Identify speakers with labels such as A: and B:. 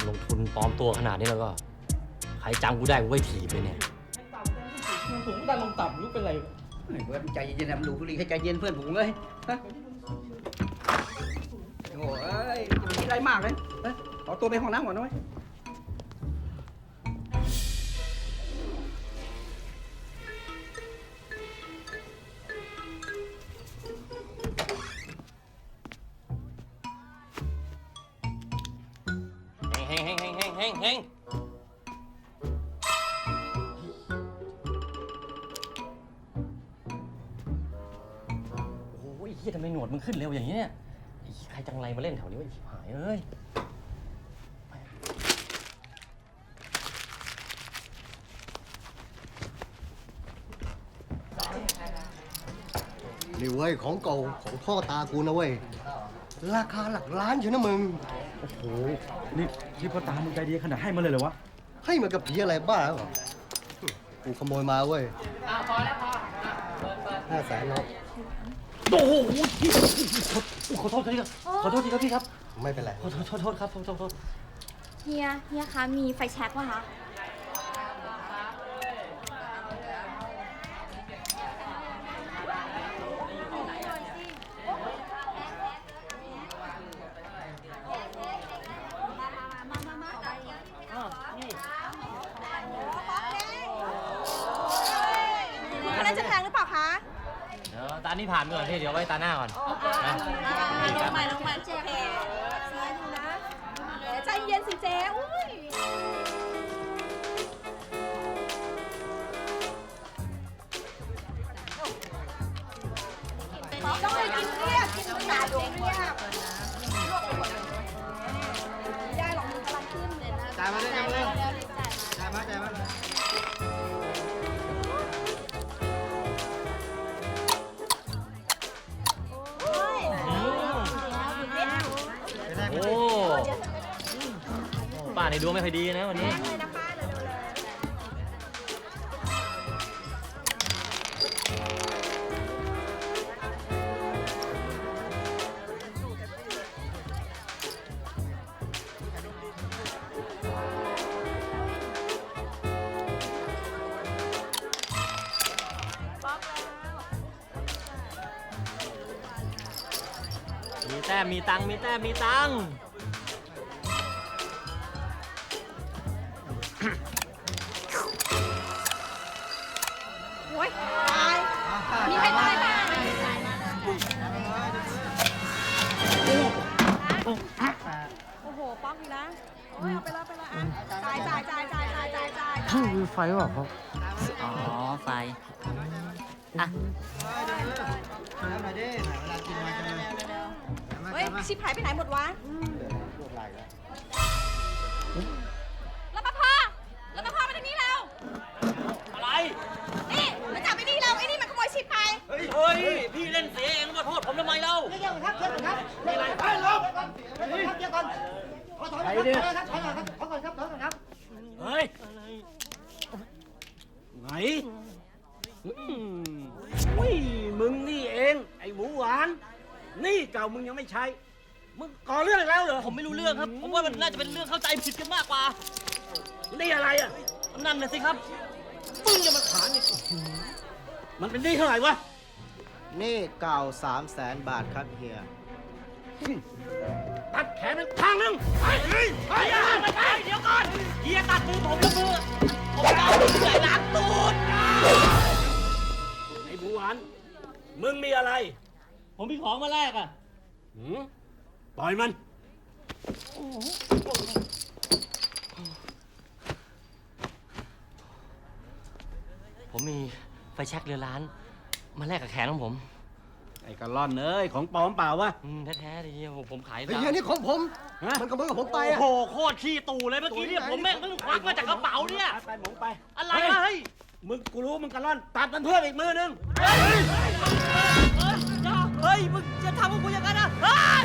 A: อมลงทุนปลอมตัวขนาดนี้แล้วก็ ใครจำกูได้กูไว้ถีบเลยเนี่ย
B: สูงดันลงต่ำรู้เป็นไร
C: ไอ้เบิร์ดใจเย็นๆนะดูบุหรี่ให้ใจเย็นเพื่อนผมเลยฮะโอ้ยอย่าคิดอะไรมากเลยเอ้ยขอตัวไปห้องน้ำก่อนนะเว้ย
A: งเฮงเฮงเฮงโอ้ยเฮียทำไมหนวดมึงขึ้นเร็วอย่างนี้เนี่ยไอ้ใครจังไรมาเล่นแถวนี้วะไอ้ชิบหายเอ้ย
D: นี่เว้ยของเก่าของพ่อตากูนะเว้ยราคาหลักล้านอยู่นะมึง
B: โอ้โห นี่นี่พ่อตามึงใจดีขนาดให้มาเลยเหรอวะ
D: ให้มันกับผีอะไรบ้าเหรอกูขโมยมาเว้ยพอแล้วพอห้าแสนเนาะ
A: โอ้โหพี่ขอโทษทีครับขอโทษทีครับพี่ครับ
D: ไม่เป็นไร
A: ขอโทษขอโทษครับขอโทษขอโทษ
E: เฮีย เฮียคะ มีไฟแช็กป่ะคะ
F: อันนั้นจะแพงหรือเปล่าคะ
A: เดี๋ยว ตานี้ผ่านไปก่อนพี่เดี๋ยวไว้ตาหน้าก่อนนะ
F: ลงมาลงมาเจ๊แพงเสียอนะใจเย็นสิเจ๊อุ้ย
A: ในดวงไม่ค่อยดีนะวันนี้
F: เลยนะคะเร็วๆเลย
A: มีแต้มมีตังค์มีแต้มมีตังค์
F: โอ้ยตาย มีใครตายบ้างโอ้โห ป๊อกอีกแล้วโอ้ยเอาไปแล้วไปแล้วอะจ่ายจ่ายจ่ายจ่ายจ่ายจ่ายจ่ายจ่าย
A: มีไฟเปล่าครับ
G: อ๋อ ไฟ อะ
C: เฮ้
F: ย ชิปหายไปไหนหมดวะรปภรปภมาทางนี้แล้ว
A: อะไร
F: นี่มาจับไอ้นี่แล้วไอ้นี่มันขโมยชิปไป
A: เฮ้ย พี่เล่นเสียเองมาโทษผมทำไมเล่าเฮ้ย
B: ไหนอุ้ยมึงนี่เอง ไอ้หมูหวาน นี่เก่ามึงยังไม่ใช้มึงก่อเรื่องอีกแล้วเหรอ
A: ผมไม่รู้เรื่องครับผมว่ามันน่าจะเป็นเรื่องเข้าใจผิดกันมากกว่า
B: นี่อะไรอะ
A: นั่นน่ะสิครับ
B: มึงจะมาขานอีกมันเป็นหนี่เท่าไหร่วะ
D: นี่เก่าสามแสนบาทครับเฮีย
B: ตัดแขนมันข้างหนึงไปไปไป
A: เฮียไม่ใช่เดี๋ยวก่อนเฮียตัดมือผมก็คือผมจะเอามือใส่ล้างตูด
B: ไอ้หมูหวานมึงมีอะไร
A: ผมมีของมาแลกอะ
B: หืมปล่อยมัน
A: ผมมีไฟแช็กเรือล้าน มาแลกกับแขนของผม
B: ไอ้กะล่อนเอ้ยของปลอมเปล่าวะ
A: แท้ๆเลผมขาย
D: เฮ้ยดอันนี้ของผม
B: ฮะ
D: มันขโมยกับผมไป
A: อะ โอ้โหโคตรขี้ตู่เลยเมื่อกี้เนี่ยผมแม่งเพิ่งควักมาจากกระเป๋าเนี่ย
B: ไปหมงไป
A: อะไรวะเฮ้ย
B: มึงกูรู้มึงกะล่อน ตัดมันเพิ่มอีกมือนึง เฮ้ยอย่าเฮ้ยมึงจะทำกูอย่างนั้นนะ
A: เฮ้ย